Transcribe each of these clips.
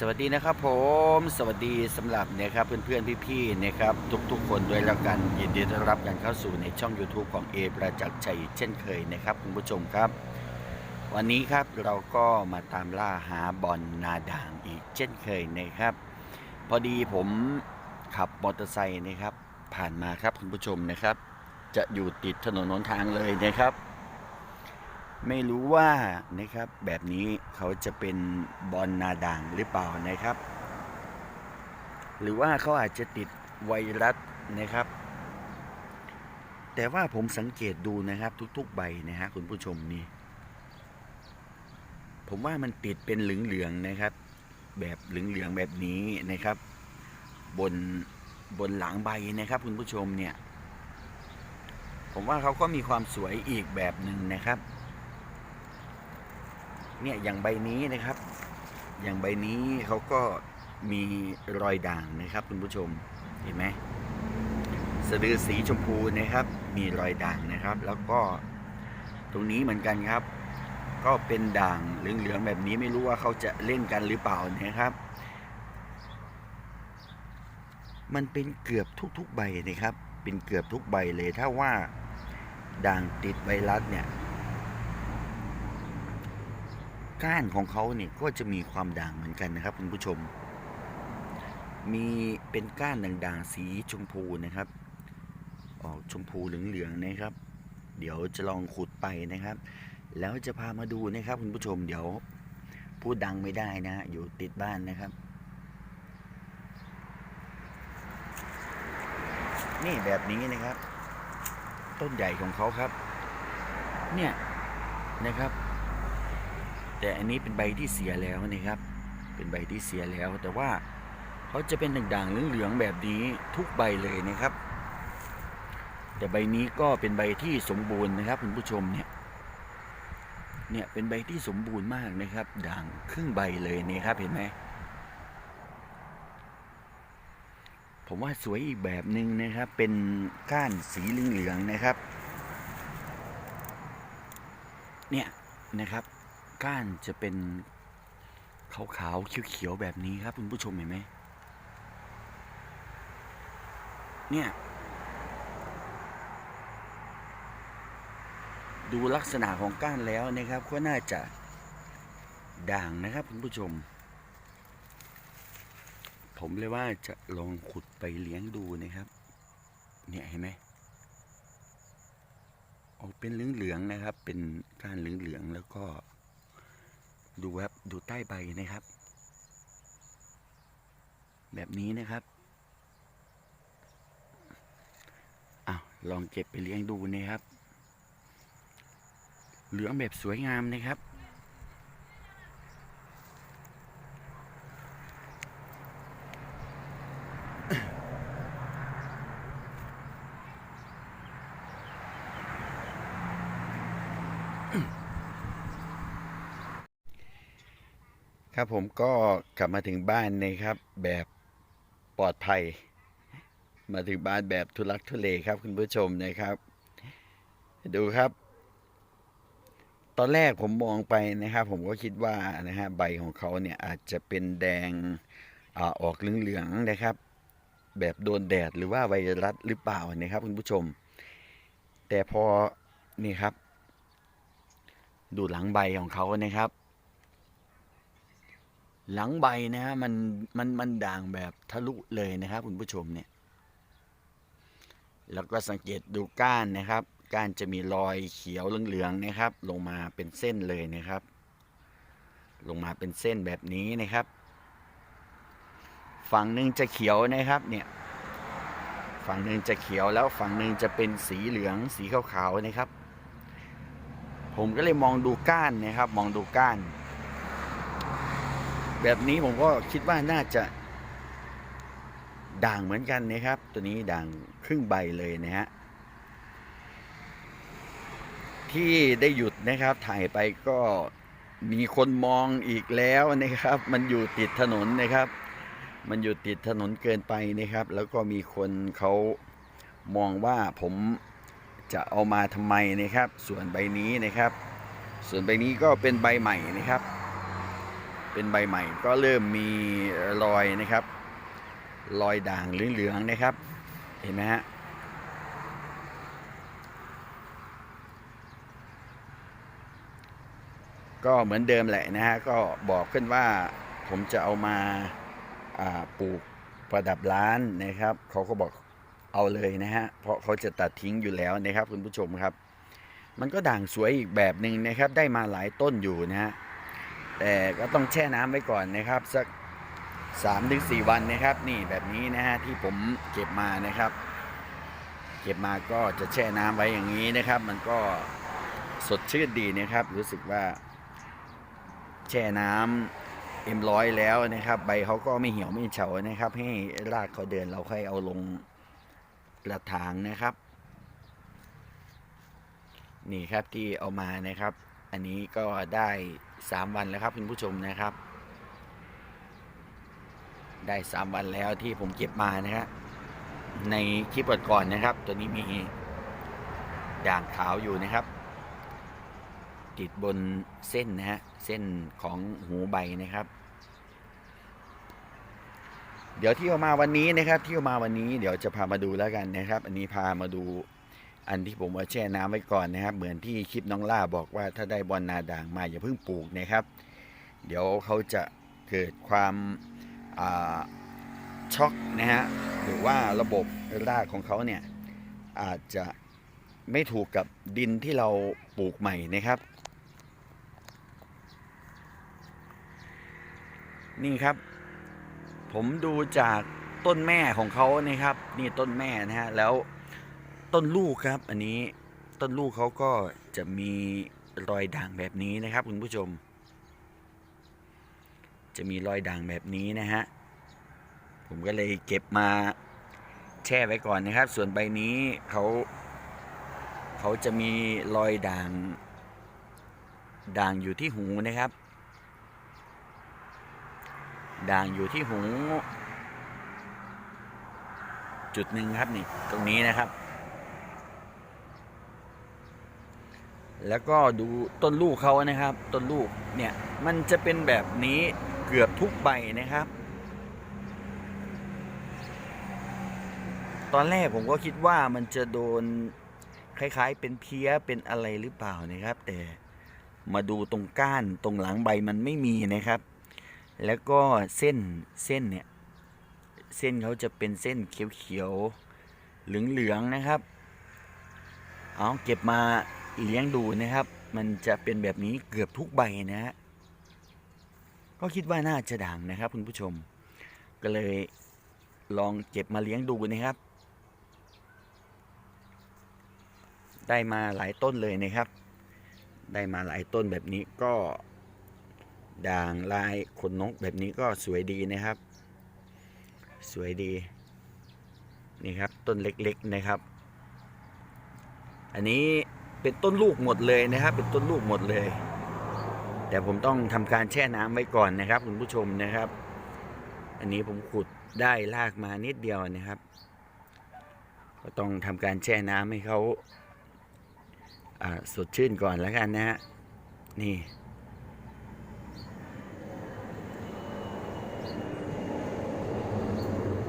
สวัสดีนะครับผมสวัสดีสำหรับเนะครับเพื่อนๆพี่ๆนะครับทุกๆ คนด้วยแล้วกันยินดีต้อนรับกันเข้าสู่ในช่อง YouTube ของเอประจักษ์ชัยเช่นเคยนะครับคุณผู้ชมครับ วันนี้ครับเราก็มาตามล่าหาบอลนาด่างอีกเช่นเคยนะครับ พอดีผมขับมอเตอร์ไซค์นะครับ ผ่านมาครับคุณผู้ชมนะครับ จะอยู่ติดถนนหนทางเลยนะครับ ไม่รู้ว่านะครับแบบนี้เขาจะเป็นบอลนาด่างหรือเปล่านะครับ หรือว่าเขาอาจจะติดไวรัสนะครับ แต่ว่าผมสังเกตดูนะครับทุกๆใบนะฮะคุณผู้ชมนี่ ผมว่ามันติดเป็นเหลืองๆนะครับ แบบเหลืองๆแบบนี้นะครับ บนบนหลังใบนะครับคุณผู้ชมเนี่ย ผมว่าเขาก็มีความสวยอีกแบบหนึ่งนะครับ เนี่ยอย่างใบนี้นะครับ อย่างใบนี้เขาก็มีรอยด่างนะครับคุณผู้ชมเห็นไหมสะดือสีชมพูนะครับ มีรอยด่างนะครับ แล้วก็ตรงนี้เหมือนกันครับ ก็เป็นด่างเหลืองๆแบบนี้ไม่รู้ว่าเขาจะเล่นกันหรือเปล่านะครับ มันเป็นเกือบทุกๆใบนะครับ เป็นเกือบทุกใบเลยถ้าว่าด่างติดไวรัสเนี่ย ก้านของเขาเนี่ยก็จะมีความด่างเหมือนกันนะครับคุณผู้ชม มีเป็นก้านด่างๆสีชมพูนะครับ ออกชมพูเหลืองๆนะครับ เดี๋ยวจะลองขุดไปนะครับ แล้วจะพามาดูนะครับคุณผู้ชมเดี๋ยวพูดดังไม่ได้นะ อยู่ติดบ้านนะครับ นี่แบบนี้นะครับ ต้นใหญ่ของเขาครับ เนี่ยนะครับ แต่อันนี้เป็นใบที่เสียแล้วนะครับ เป็นใบที่เสียแล้ว แต่ว่าเขาจะเป็นด่างๆเหลืองๆแบบนี้ทุกใบเลยนะครับ แต่ใบนี้ก็เป็นใบที่สมบูรณ์นะครับคุณผู้ชมเนี่ย เนี่ยเป็นใบที่สมบูรณ์มากนะครับ ด่างครึ่งใบเลยนี่ครับเห็นไหมผมว่าสวยอีกแบบหนึ่งนะครับ เป็นก้านสีเหลืองๆนะครับ เนี่ยนะครับ ก้านจะเป็นขาวๆเขียวๆแบบนี้ครับคุณผู้ชมเห็นไหมเนี่ยดูลักษณะของก้านแล้วนะครับ ก็น่าจะด่างนะครับคุณผู้ชม ผมเลยว่าจะลองขุดไปเลี้ยงดูนะครับ เนี่ยเห็นไหมออกเป็นเหลืองๆนะครับ เป็นก้านเหลืองๆแล้วก็ ดูครับ ดูใต้ใบนะครับ แบบนี้นะครับอ้าวลองเก็บไปเลี้ยงดูนะครับ เหลืองแบบสวยงามนะครับ ครับผมก็กลับมาถึงบ้านนะครับ แบบปลอดภัย มาถึงบ้านแบบทุลักทุเลครับคุณผู้ชมนะครับ ดูครับ ตอนแรกผมมองไปนะครับ ผมก็คิดว่านะฮะใบของเขาเนี่ยอาจจะเป็นแดงอออกเหลืองๆนะครับ แบบโดนแดดหรือว่าไวรัสหรือเปล่านะครับ คุณผู้ชม แต่พอนี่ครับ ดูหลังใบของเขานะครับ หลังใบนะฮะมันมันมันด่างแบบทะลุเลยนะครับ คุณผู้ชมเนี่ยแล้วก็สังเกตดูก้านนะครับ ก้านจะมีรอยเขียวเหลืองๆนะครับ ลงมาเป็นเส้นเลยนะครับ ลงมาเป็นเส้นแบบนี้นะครับ ฝั่งหนึ่งจะเขียวนะครับเนี่ยฝั่งหนึ่งจะเขียวแล้วฝั่งหนึ่งจะเป็นสีเหลืองสีขาวๆนะครับ ผมก็เลยมองดูก้านนะครับ มองดูก้าน แบบนี้ผมก็คิดว่าน่าจะ ด่างเหมือนกันนะครับ ตัวนี้ด่างครึ่งใบเลยนะฮะที่ได้หยุดนะครับถ่ายไปก็มีคนมองอีกแล้วนะครับ มันอยู่ติดถนนนะครับ มันอยู่ติดถนนเกินไปนะครับ แล้วก็มีคนเขามองว่าผมจะเอามาทำไมนะครับ ส่วนใบนี้นะครับ ส่วนใบนี้ก็เป็นใบใหม่นะครับ เป็นใบใหม่ ก็เริ่มมีรอยนะครับ รอยด่างเหลืองๆนะครับ เห็นไหมฮะก็เหมือนเดิมแหละนะฮะก็บอกขึ้นว่าผมจะเอามาาปลูกประดับร้านนะครับเขาก็บอกเอาเลยนะฮะเพราะเขาจะตัดทิ้งอยู่แล้วนะครับคุณผู้ชมครับ มันก็ด่างสวยอีกแบบหนึ่งนะครับ ได้มาหลายต้นอยู่นะฮะ แต่ก็ต้องแช่น้ำไว้ก่อนนะครับ สัก3-4ถึงวันนะครับ นี่แบบนี้นะฮะที่ผมเก็บมานะครับ เก็บมาก็จะแช่น้ำไว้อย่างนี้นะครับ มันก็สดชื่นดีนะครับ รู้สึกว่า แช่น้ำเอ็มร้อยแล้วนะครับ ใบเขาก็ไม่เหี่ยวไม่เฉานะครับ ให้รากเขาเดินเราค่อยเอาลงกระถางนะครับ นี่ครับที่เอามานะครับ อันนี้ก็ได้ สามวันแล้วครับคุณผู้ชมนะครับ ได้สามวันแล้วที่ผมเก็บมานะครับในคลิปก่อนๆนะครับ ตัวนี้มีด่างขาวอยู่นะครับ ติดบนเส้นนะฮะเส้นของหูใบนะครับ เดี๋ยวที่เอามาวันนี้นะครับ ที่เอามาวันนี้เดี๋ยวจะพามาดูแล้วกันนะครับ อันนี้พามาดู อันที่ผมว่าแช่น้ำไว้ก่อนนะครับ เหมือนที่คลิปน้องล่าบอกว่าถ้าได้บอลนาด่างมาอย่าเพิ่งปลูกนะครับ เดี๋ยวเขาจะเกิดความาช็อกนะฮะหรือว่าระบบรากของเขาเนี่ยอาจจะไม่ถูกกับดินที่เราปลูกใหม่นะครับ นี่ครับ ผมดูจากต้นแม่ของเขานะครับ นี่ต้นแม่นะฮะแล้ว ต้นลูกครับ อันนี้ต้นลูกเขาก็จะมีรอยด่างแบบนี้นะครับคุณผู้ชม จะมีรอยด่างแบบนี้นะฮะ ผมก็เลยเก็บมาแช่ไว้ก่อนนะครับ ส่วนใบนี้เขาเขาจะมีรอยด่าง ด่างอยู่ที่หูนะครับ ด่างอยู่ที่หู จุดหนึ่งครับนี่ตรงนี้นะครับ แล้วก็ดูต้นลูกเขานะครับ ต้นลูกเนี่ยมันจะเป็นแบบนี้เกือบทุกใบนะครับ ตอนแรกผมก็คิดว่ามันจะโดนคล้ายๆ เป็นเพี้ยเป็นอะไรหรือเปล่านะครับ แต่มาดูตรงก้านตรงหลังใบมันไม่มีนะครับ แล้วก็เส้นเส้นเนี่ยเส้นเขาจะเป็นเส้นเขียวๆเหลืองๆนะครับ เอาเก็บมา เลี้ยงดูนะครับ มันจะเป็นแบบนี้เกือบทุกใบนะฮะก็คิดว่าน่าจะด่างนะครับคุณผู้ชม ก็เลยลองเก็บมาเลี้ยงดูนะครับ ได้มาหลายต้นเลยนะครับ ได้มาหลายต้นแบบนี้ก็ด่างลายขนนกแบบนี้ก็สวยดีนะครับ สวยดี นี่ครับต้นเล็กๆนะครับ อันนี้ เป็นต้นลูกหมดเลยนะครับ เป็นต้นลูกหมดเลย แต่ผมต้องทำการแช่น้ำไว้ก่อนนะครับ คุณผู้ชมนะครับ อันนี้ผมขุดได้ลากมานิดเดียวนะครับ ก็ต้องทำการแช่น้ำให้เขาอ่าสดชื่นก่อนแล้วกันนะฮะนี่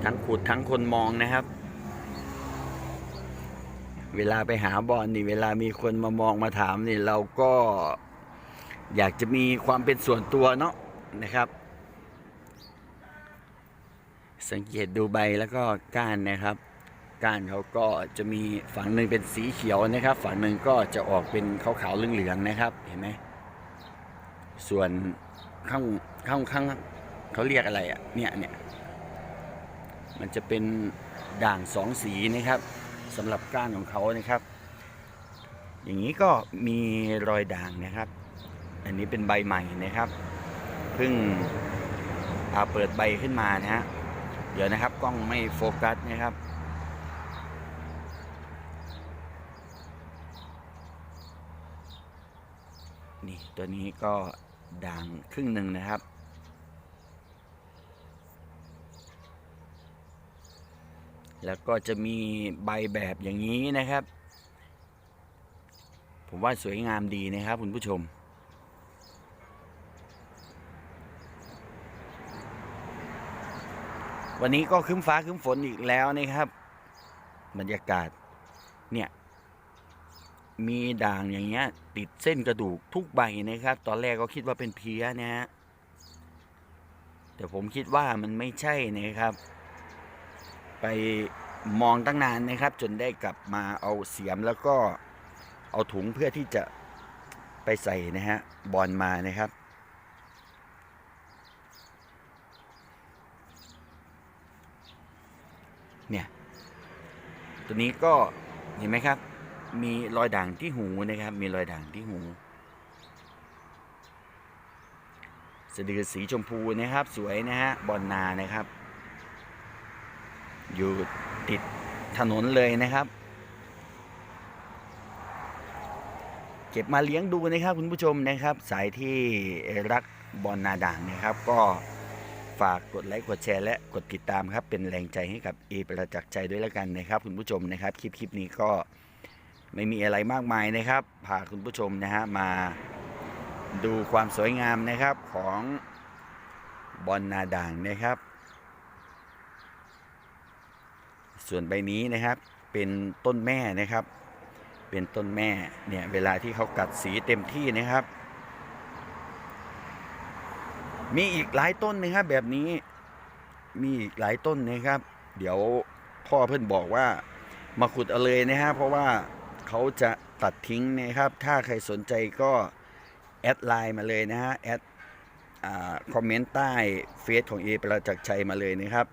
ทั้งขุดทั้งคนมองนะครับ เวลาไปหาบอลนี่ เวลามีคนมามองมาถามนี่ เราก็อยากจะมีความเป็นส่วนตัวเนาะนะครับ สังเกตดูใบแล้วก็ก้านนะครับ ก้านเขาก็จะมีฝั่งหนึ่งเป็นสีเขียวนะครับ ฝั่งหนึ่งก็จะออกเป็นขาวๆเหลืองๆนะครับ เห็นไหมส่วนข้างข้างข้างเขาเรียกอะไรอะ่ะเนี่ยเนี่ยมันจะเป็นด่างสองสีนะครับ สำหรับก้านของเขานะครับ อย่างนี้ก็มีรอยด่างนะครับ อันนี้เป็นใบใหม่นะครับเพิ่งเปิดใบขึ้นมานะฮะเดี๋ยวนะครับกล้องไม่โฟกัสนะครับนี่ตัวนี้ก็ด่างครึ่งหนึ่งนะครับ แล้วก็จะมีใบแบบอย่างนี้นะครับ ผมว่าสวยงามดีนะครับคุณผู้ชม วันนี้ก็คึ้มฟ้าคึ้มฝนอีกแล้วนะครับ บรรยากาศเนี่ยมีด่างอย่างเงี้ยติดเส้นกระดูกทุกใบนะครับ ตอนแรกก็คิดว่าเป็นเพี้ยนะฮะแต่ผมคิดว่ามันไม่ใช่นะครับ ไปมองตั้งนานนะครับ จนได้กลับมาเอาเสียมแล้วก็เอาถุงเพื่อที่จะไปใส่นะฮะบอลมานะครับ เนี่ย ตัวนี้ก็เห็นไหมครับ มีรอยด่างที่หูนะครับ มีรอยด่างที่หูสะดือสีชมพูนะครับ สวยนะฮะบอลนานะครับ อยู่ติดถนนเลยนะครับ เก็บมาเลี้ยงดูนะครับคุณผู้ชมนะครับ สายที่รักบอลนาด่างนะครับ ก็ฝากกดไลค์กดแชร์และกดติดตามครับ เป็นแรงใจให้กับเอประจักษ์ใจด้วยแล้วกันนะครับ คุณผู้ชมนะครับ คลิปคลิปนี้ก็ไม่มีอะไรมากมายนะครับพาคุณผู้ชมนะฮะมาดูความสวยงามนะครับของบอลนาด่างนะครับ ส่วนใบนี้นะครับเป็นต้นแม่นะครับ เป็นต้นแม่เนี่ยเวลาที่เขากัดสีเต็มที่นะครับ มีอีกหลายต้นนะครับแบบนี้มีอีกหลายต้นนะครับ เดี๋ยวพ่อเพื่อนบอกว่ามาขุดเอาเลยนะฮะเพราะว่าเขาจะตัดทิ้งนะครับ ถ้าใครสนใจก็แอดไลน์มาเลยนะฮะแอดคอมเมนต์ใต้เฟซของเอประจักษ์ชัยมาเลยนะครับ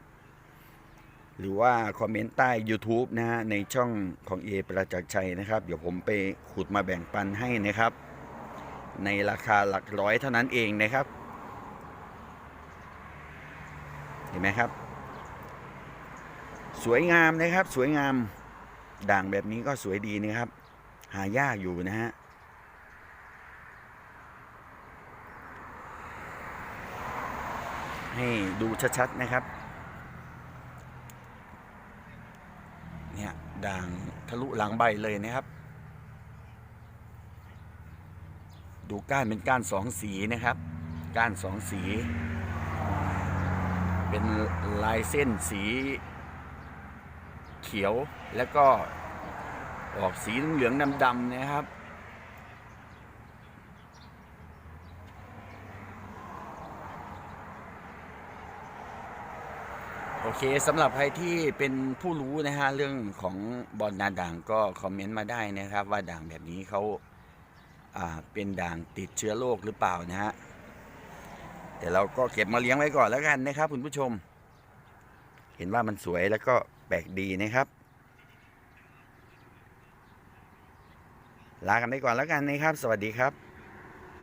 หรือว่าคอมเมนต์ใต้ YouTube นะฮะในช่องของเอประจักษ์ชัยนะครับ เดี๋ยวผมไปขุดมาแบ่งปันให้นะครับ ในราคาหลักร้อยเท่านั้นเองนะครับ เห็นไหมครับ สวยงามนะครับ สวยงามด่างแบบนี้ก็สวยดีนะครับ หายากอยู่นะฮะให้ดูชัดๆนะครับ เนี่ย ด่างทะลุหลังใบเลยนะครับ ดูก้านเป็นก้านสองสีนะครับ ก้านสองสี เป็นลายเส้นสีเขียวแล้วก็ออกสีเหลืองดำๆนะครับ โอเคสำหรับใครที่เป็นผู้รู้นะฮะเรื่องของบอลนาด่างก็คอมเมนต์มาได้นะครับ ว่าด่างแบบนี้เขาอ่าเป็นด่างติดเชื้อโรคหรือเปล่านะฮะแต่เราก็เก็บมาเลี้ยงไว้ก่อนแล้วกันนะครับคุณผู้ชม เห็นว่ามันสวยแล้วก็แปลกดีนะครับลากันไปก่อนแล้วกันนะครับ สวัสดีครับ